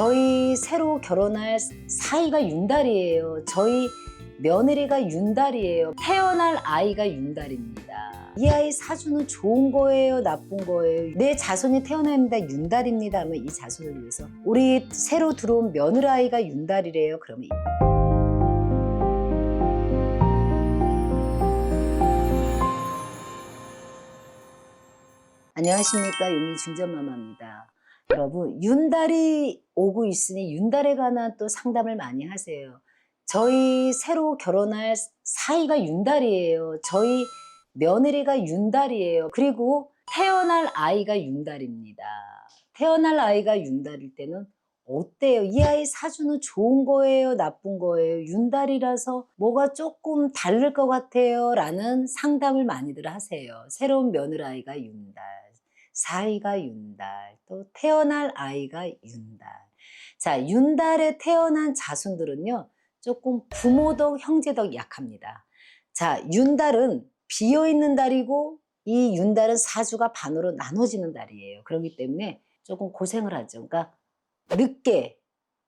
저희 새로 결혼할 사이가 윤달이에요. 저희 며느리가 윤달이에요. 태어날 아이가 윤달입니다. 이 아이 사주는 좋은 거예요, 나쁜 거예요. 내 자손이 태어납니다, 윤달입니다. 하면 이 자손을 위해서 우리 새로 들어온 며느리 아이가 윤달이래요. 그러면 안녕하십니까 용의 중전마마입니다. 여러분 윤달이 오고 있으니 윤달에 관한 또 상담을 많이 하세요. 저희 새로 결혼할 사이가 윤달이에요. 저희 며느리가 윤달이에요. 그리고 태어날 아이가 윤달입니다. 태어날 아이가 윤달일 때는 어때요? 이 아이 사주는 좋은 거예요? 나쁜 거예요? 윤달이라서 뭐가 조금 다를 것 같아요? 라는 상담을 많이들 하세요. 새로운 며느라이가 윤달, 사이가 윤달, 또 태어날 아이가 윤달. 자, 윤달에 태어난 자손들은요, 조금 부모덕, 형제덕 약합니다. 자, 윤달은 비어있는 달이고, 이 윤달은 사주가 반으로 나눠지는 달이에요. 그렇기 때문에 조금 고생을 하죠. 그러니까 늦게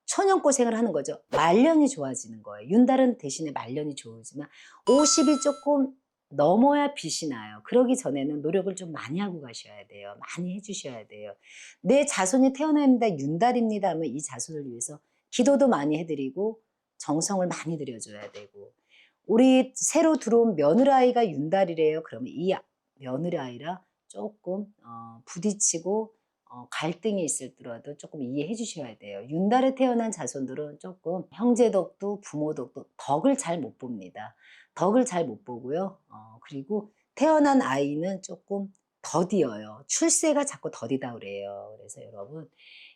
초년 고생을 하는 거죠. 말년이 좋아지는 거예요. 윤달은 대신에 말년이 좋으지만 50이 조금 넘어야 빛이 나요. 그러기 전에는 노력을 좀 많이 하고 가셔야 돼요. 많이 해주셔야 돼요. 내 자손이 태어납니다. 윤달입니다 하면 이 자손을 위해서 기도도 많이 해드리고 정성을 많이 들여줘야 되고 우리 새로 들어온 며느라이가 윤달이래요. 그러면 이 며느라이라 조금 어, 부딪히고 어, 갈등이 있을더라도 조금 이해해 주셔야 돼요. 윤달에 태어난 자손들은 조금 형제 덕도 부모 덕도 덕을 잘 못 봅니다. 덕을 잘 못 보고요. 어, 그리고 태어난 아이는 조금 더디어요. 출세가 자꾸 더디다 그래요. 그래서 여러분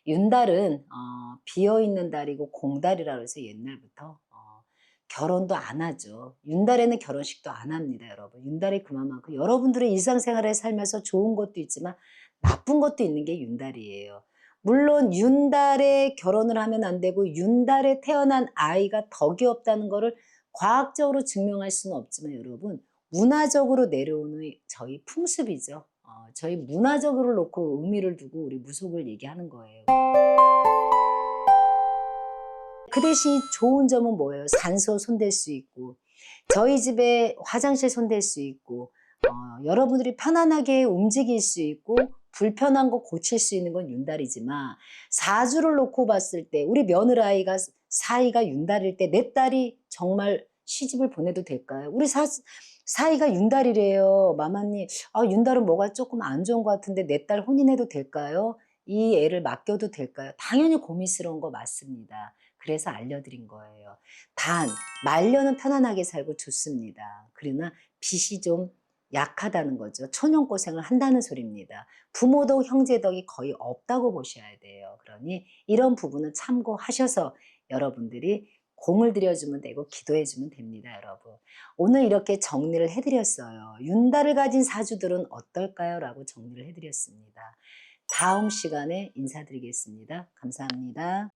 윤달은 어, 비어 있는 달이고 공달이라 그래서 옛날부터 어, 결혼도 안 하죠. 윤달에는 결혼식도 안 합니다, 여러분. 윤달이 그만큼 여러분들의 일상생활에 살면서 좋은 것도 있지만 나쁜 것도 있는 게 윤달이에요. 물론 윤달에 결혼을 하면 안 되고 윤달에 태어난 아이가 덕이 없다는 것을 과학적으로 증명할 수는 없지만 여러분 문화적으로 내려오는 저희 풍습이죠. 어, 저희 문화적으로 놓고 의미를 두고 우리 무속을 얘기하는 거예요. 그 대신 좋은 점은 뭐예요? 산소 손댈 수 있고 저희 집에 화장실 손댈 수 있고 어, 여러분들이 편안하게 움직일 수 있고 불편한 거 고칠 수 있는 건 윤달이지만 사주를 놓고 봤을 때 우리 며느라이가 사이가 윤달일 때 내 딸이 정말 시집을 보내도 될까요? 우리 사, 사이가 윤달이래요. 마마님, 아, 윤달은 뭐가 조금 안 좋은 것 같은데 내 딸 혼인해도 될까요? 이 애를 맡겨도 될까요? 당연히 고민스러운 거 맞습니다. 그래서 알려드린 거예요. 단, 말년은 편안하게 살고 좋습니다. 그러나 빚이 좀 약하다는 거죠. 초년 고생을 한다는 소리입니다. 부모덕, 형제덕이 거의 없다고 보셔야 돼요. 그러니 이런 부분은 참고하셔서 여러분들이 공을 들여주면 되고 기도해주면 됩니다, 여러분. 오늘 이렇게 정리를 해드렸어요. 윤달을 가진 사주들은 어떨까요? 라고 정리를 해드렸습니다. 다음 시간에 인사드리겠습니다. 감사합니다.